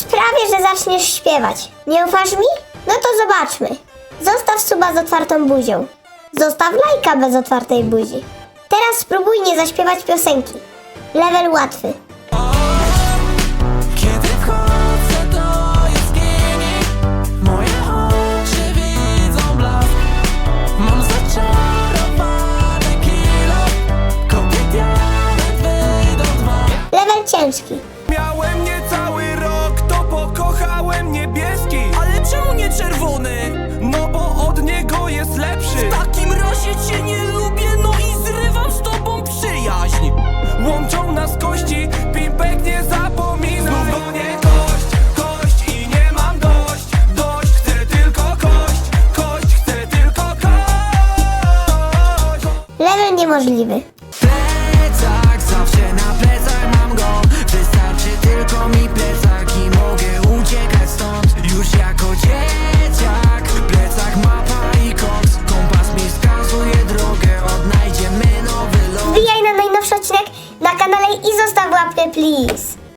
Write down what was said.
Sprawię, że zaczniesz śpiewać. Nie ufasz mi? No to zobaczmy. Zostaw suba z otwartą buzią. Zostaw lajka bez otwartej buzi. Teraz spróbuj nie zaśpiewać piosenki. Level łatwy. Kiedy wchodzę do jaskini Moje oczy widzą blask Mam zaczarowany kilo Kopię diament wyjdą dwa Level ciężki. Niemożliwy. Plecak, zawsze na plecach mam go Wystarczy tylko mi plecak i mogę uciekać stąd Już jako dzieciak Plecak, mapa i koks Kompas mi wskazuje drogę Odnajdziemy nowy los Wbijaj na najnowszy odcinek na kanale i zostaw łapkę please.